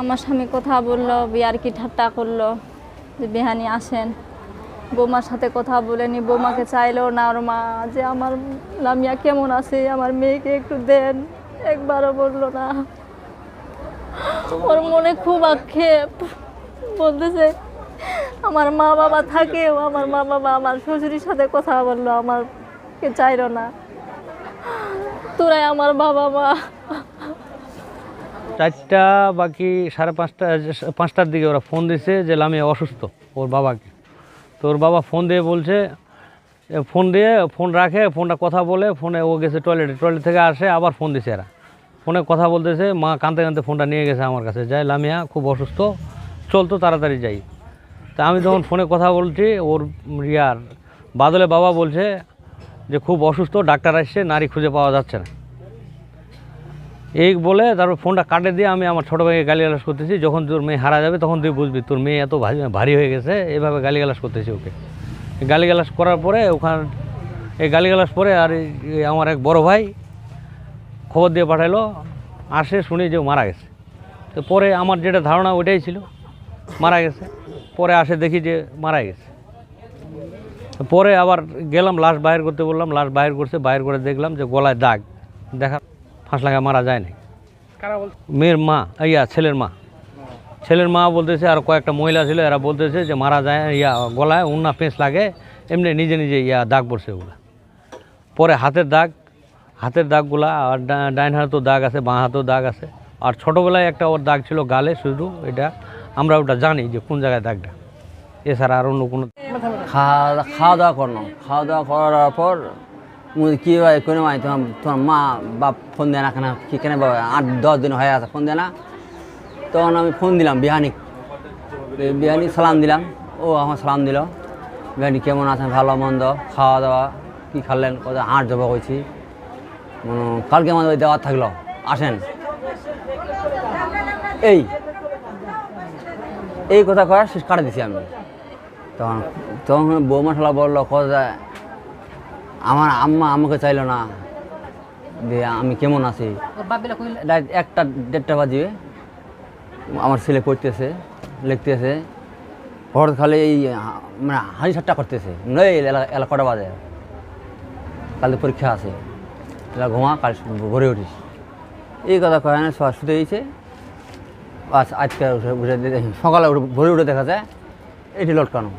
আমার স্বামী কথা বলল, বিয়ার কি ঠাট্টা করল? যে বেহানি আসেন, বৌমার সাথে কথা বলেনি বৌমাকে চাইলেও না ওর মা যে আমার লামিয়া কেমন আছে, আমার মেয়েকে একটু দেন। একবারও বলল না। ওর মনে খুব আক্ষেপ। বলতেছে, আমার মা বাবা থাকেও, আমার মা বাবা আমার শ্বশুরের সাথে কথা বলল আমারকে চাইলো না। তোরাই আমার বাবা মা। চারটা বাকি সাড়ে পাঁচটা পাঁচটার দিকে ওরা ফোন দিছে যে লামিয়া অসুস্থ ওর বাবাকে। তো ওর বাবা ফোন দিয়ে বলছে ফোন দিয়ে ফোন রাখে ফোনটা কথা বলে ফোনে ও গেছে টয়লেটে টয়লেট থেকে আসে, আবার ফোন দিছে এরা। ফোনে কথা বলতেছে, মা কাঁদতে কাঁদতে ফোনটা নিয়ে গেছে আমার কাছে। যাই, লামিয়া খুব অসুস্থ চলতো তাড়াতাড়ি যাই। তা আমি তখন ফোনে কথা বলছি, ওর ইয়ার বাদলে বাবা বলছে যে খুব অসুস্থ, ডাক্তার আসছে, নারী খুঁজে পাওয়া যাচ্ছে না। এই বলে, তারপর ফোনটা কাটে দিয়ে আমি আমার ছোটো ভাইকে গালিগালাজ করতেছি। যখন তোর মেয়ে হারা যাবে, তখন তুই বুঝবি, তোর মেয়ে এত ভারী হয়ে গেছে, এভাবে গালিগালাজ করতেছি ওকে। গালিগালাজ করার পরে ওখান, এই গালিগালাজ পরে আর আমার এক বড় ভাই খবর দিয়ে পাঠাইলো, আসে শুনি যে মারা গেছে। তো পরে আমার যেটা ধারণা, ওইটাই ছিল, মারা গেছে। পরে আসে দেখি যে মারা গেছে। পরে আবার গেলাম, লাশ বাইর করতে বললাম, লাশ বাইর করছে বাইর করে দেখলাম যে গলায় দাগ। দেখা ফাঁস লাগা মারা যায় না মেয়ের মা ইয়া ছেলের মা। ছেলের মা বলতেছে আর কয়েকটা মহিলা ছিল এরা বলতেছে যে মারা যায় ইয়া গলায় উন্না পেঁচ লাগে এমনি নিজে নিজে ইয়া দাগ পড়ছে ওগুলা। পরে হাতের দাগ হাতের দাগগুলা আর ডা- ডাইন হাতেও দাগ আছে বাঁ হাতেও দাগ আছে। আর ছোটোবেলায় একটা ওর দাগ ছিল গালে শুধু এটা আমরা ওটা জানি যে কোন জায়গায় দাগটা। এছাড়া আর অন্য কোনো খাওয়া খাওয়া দাওয়া করলাম। খাওয়া দাওয়া করার পর কি হয় কোনো ভাই তোমার তোমার মা বাপ ফোন দেয় না কেন কি কেন বাবা আট দশ দিন হয়ে আছে ফোন দেয় না তখন আমি ফোন দিলাম বিহানি বিহানি সালাম দিলাম ও আমার সালাম দিল বিহানি কেমন আছেন ভালো মন্দ খাওয়া দাওয়া কী খালেন কত হাঁট জবা করছি কালকে আমাদের ওই দেওয়ার থাকল আসেন এই এই কথা কয়া শেষ কাটে দিছি আমি তখন তখন বৌমা ঠালা বলল কথা আমার আম্মা আমাকে চাইলো না দিয়ে আমি কেমন আছি। রাত একটা দেড়টা বাজিয়ে আমার ছেলে পড়তেছে লিখতেছে। হঠাৎ খালি এই মানে হাসি ঠাট্টা করতেছে। নই এলা- কটা বাজে। কালকে পরীক্ষা আছে। এলা ঘুমা কাল ভরে উঠিস। এই কথা কয় না সব শুতে দিয়েছে আজ আজকে উঠে উঠে সকালে উঠে ভরে উঠে দেখা যায়। এটি লটকানো।